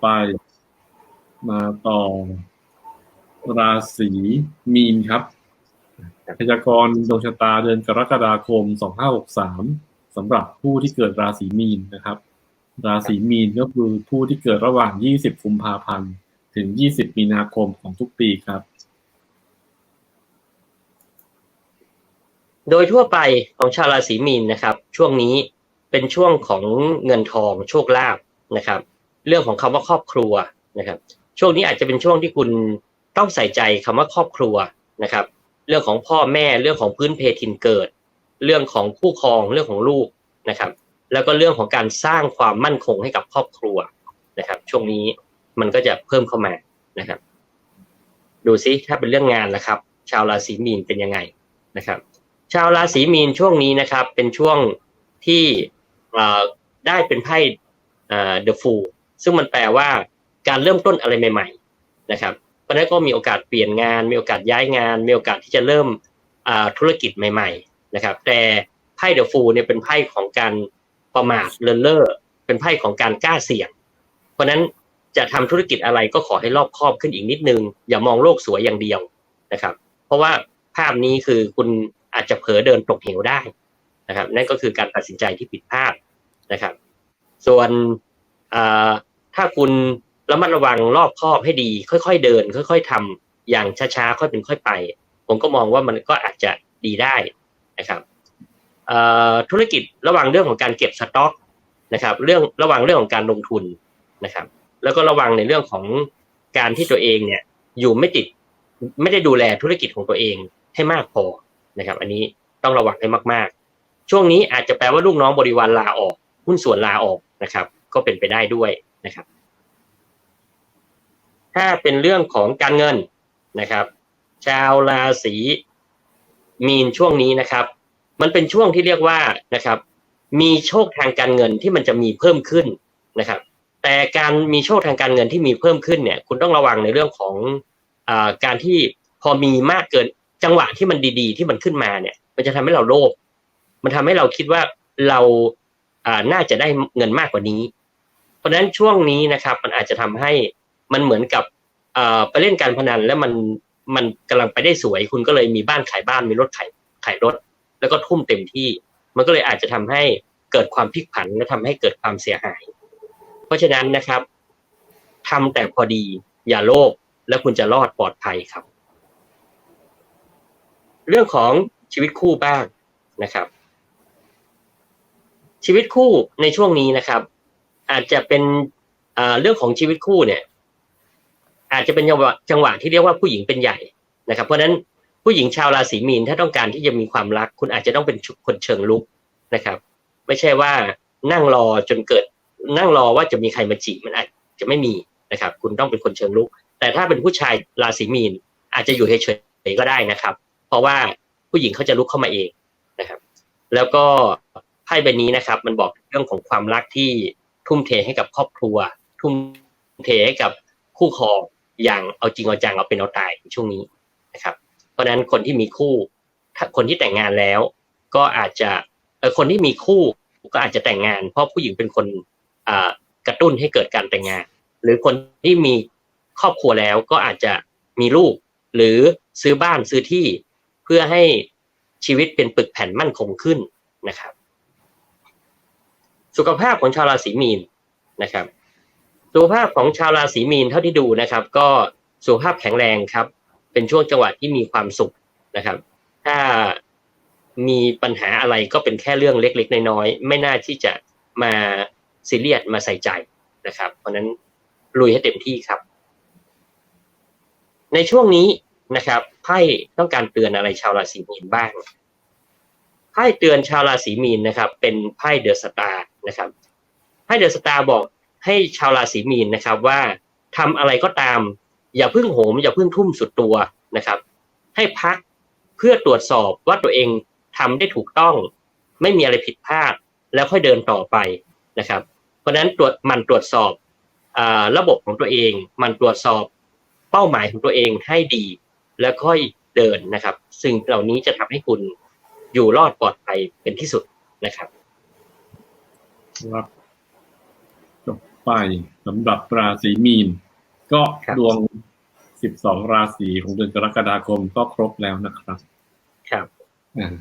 ไป มาต่อ ราศีมีนครับพยากรณ์ดวงชะตาเดือนกรกฎาคม 2563สำหรับผู้ที่เกิดราศีมีนนะครับ ราศีมีนก็คือผู้ที่เกิดระหว่าง 20 กุมภาพันธ์ ถึง 20 มีนาคมของทุกปีครับ โดยทั่วไปของชาวราศีมีนนะครับ ช่วงนี้เป็นช่วงของเงินทองโชคลาภนะครับ เรื่องของคำว่าครอบครัวนะครับ ช่วงนี้อาจจะเป็นช่วงที่คุณต้องใส่ใจคำว่าครอบครัวนะครับ เรื่องของพ่อแม่เรื่องของพื้นเพทินเกิด เรื่องของคู่ครองเรื่องของลูกนะครับ แล้วก็เรื่องของการสร้างความมั่นคงให้กับครอบครัวนะครับ ช่วงนี้มันก็จะเพิ่มเข้ามานะครับ ดูซิถ้าเป็นเรื่องงานนะครับ ชาวราศีมีนเป็นยังไงนะครับ ชาวราศีมีนช่วงนี้นะครับ เป็นช่วงที่ได้เป็นไพ่เดอะฟู ซึ่งมันแปลว่าการเริ่มต้นอะไรใหม่ ๆ นะครับ เพราะนั้นก็มีโอกาสเปลี่ยนงาน มีโอกาสย้ายงาน มีโอกาสที่จะเริ่มธุรกิจใหม่ ๆ นะครับ แต่ไพ่เดอะฟูเนี่ยเป็นไพ่ของการประมาทเลินเล่อเป็นไพ่ของการกล้าเสี่ยง เพราะนั้นจะทำธุรกิจอะไรก็ขอให้รอบคอบขึ้นอีกนิดนึง อย่ามองโลกสวยอย่างเดียวนะครับ เพราะว่าภาพนี้คือคุณอาจจะเผลอเดินตกเหวได้นะครับ นั่นก็คือการตัดสินใจที่ผิดพลาดนะครับ ส่วน ถ้าคุณระมัดระวังรอบคอบให้ดี ค่อยๆเดิน ค่อย ๆทำอย่างช้าๆค่อยเป็นค่อยไป ผมก็มองว่ามันก็อาจจะดีได้นะครับธุรกิจระหว่างเรื่องของการเก็บสต็อกนะครับ เรื่องระหว่างเรื่องของการลงทุนนะครับ แล้วก็ระวังในเรื่องของการที่ตัวเองเนี่ย อยู่ไม่ติดไม่ได้ดูแลธุรกิจของตัวเองให้มากพอนะครับ อันนี้ต้องระวังให้มากๆ ช่วงนี้อาจจะแปลว่าลูกน้องบริวารลาออก หุ้นส่วนลาออกนะครับ ก็เป็นไปได้ด้วย นะครับ ถ้าเป็นเรื่องของการเงินนะครับ ชาวราศีมีนช่วงนี้นะครับ มันเป็นช่วงที่เรียกว่านะครับ มีโชคทางการเงินที่มันจะมีเพิ่มขึ้นนะครับ แต่การมีโชคทางการเงินที่มีเพิ่มขึ้นเนี่ย คุณต้องระวังในเรื่องของอการที่พอมีมากเกินจังหวะที่มันดี ๆ ที่มันขึ้นมาเนี่ย มันจะทำให้เราโลภมันทำให้เราคิดว่าเราน่าจะได้เงินมากกว่านี้ ราะฉะนั้นช่วงนี้นะครับ มันอาจจะทำให้มันเหมือนกับไปเล่นการพนันแล้วมันมันกำลังไปได้สวย คุณก็เลยมีบ้านขายบ้านมีรถขายขายรถ แล้วก็ทุ่มเต็มที่ มันก็เลยอาจจะทำให้เกิดความพลิกผันและทำให้เกิดความเสียหาย เพราะฉะนั้นนะครับทำแต่พอดีอย่าโลภแล้วคุณจะรอดปลอดภัยครับ เรื่องของชีวิตคู่บ้างนะครับ ชีวิตคู่ในช่วงนี้นะครับ อาจจะเป็นเรื่องของชีวิตคู่เนี่ย อาจจะเป็นจังหวะจังหวะที่เรียกว่าผู้หญิงเป็นใหญ่นะครับ เพราะฉะนั้นผู้หญิงชาวราศีมีนถ้าต้องการที่จะมีความรัก คุณอาจจะต้องเป็นคนเชิงลุกนะครับ ไม่ใช่ว่านั่งรอจนเกิด นั่งรอว่าจะมีใครมาจีบมันอาจจะไม่มีนะครับ คุณต้องเป็นคนเชิงลุก แต่ถ้าเป็นผู้ชายราศีมีนอาจจะอยู่เฉยๆก็ได้นะครับ เพราะว่าผู้หญิงเขาจะลุกเข้ามาเองนะครับ แล้วก็ไพ่ใบนี้นะครับ มันบอกเรื่องของความรักที่ ทุ่มเทให้กับครอบครัว ทุ่มเทให้กับคู่ครองอย่างเอาจริงเอาจังเอาเป็นเอาตายในช่วงนี้นะครับ เพราะฉะนั้นคนที่มีคู่คนที่แต่งงานแล้ว ก็อาจจะคนที่มีคู่ก็อาจจะแต่งงาน เพราะผู้หญิงเป็นคนกระตุ้นให้เกิดการแต่งงาน หรือคนที่มีครอบครัวแล้วก็อาจจะมีลูก หรือซื้อบ้านซื้อที่เพื่อให้ชีวิตเป็นปึกแผ่นมั่นคงขึ้นนะครับ สุขภาพของชาวราศีมีนนะครับ สุขภาพของชาวราศีมีนเท่าที่ดูนะครับ ก็สุขภาพแข็งแรงครับ เป็นช่วงจังหวะที่มีความสุขนะครับ ถ้ามีปัญหาอะไรก็เป็นแค่เรื่องเล็ก ๆ น้อยๆไม่น่าที่จะมาซีเรียสมาใส่ใจนะครับ เพราะนั้นลุยให้เต็มที่ครับ ในช่วงนี้นะครับไพ่ต้องการเตือนอะไรชาวราศีมีนบ้างไพ่เตือนชาวราศีมีนนะครับ เป็นไพ่เดอะสตาร์ นะครับไพ่เดอะสตาร์บอกให้ชาวราศีมีนนะครับว่าทำอะไรก็ตาม อย่าพึ่งโหม อย่าพึ่งทุ่มสุดตัวนะครับ ให้พักเพื่อตรวจสอบว่าตัวเองทำได้ถูกต้อง ไม่มีอะไรผิดพลาดแล้วค่อยเดินต่อไปนะครับ เพราะฉะนั้นตรวจมันตรวจสอบอระบบของตัวเอง มันตรวจสอบเป้าหมายของตัวเองให้ดี แล้วค่อยเดินนะครับ ซึ่งเหล่านี้จะทำให้คุณอยู่รอดปลอดภัยเป็นที่สุดนะครับ ครับไปสำหรับราศีมีน ก็ครับดวง12ราศีของเดือนกรกฎาคมก็ครบแล้วนะครับ ครับอ่า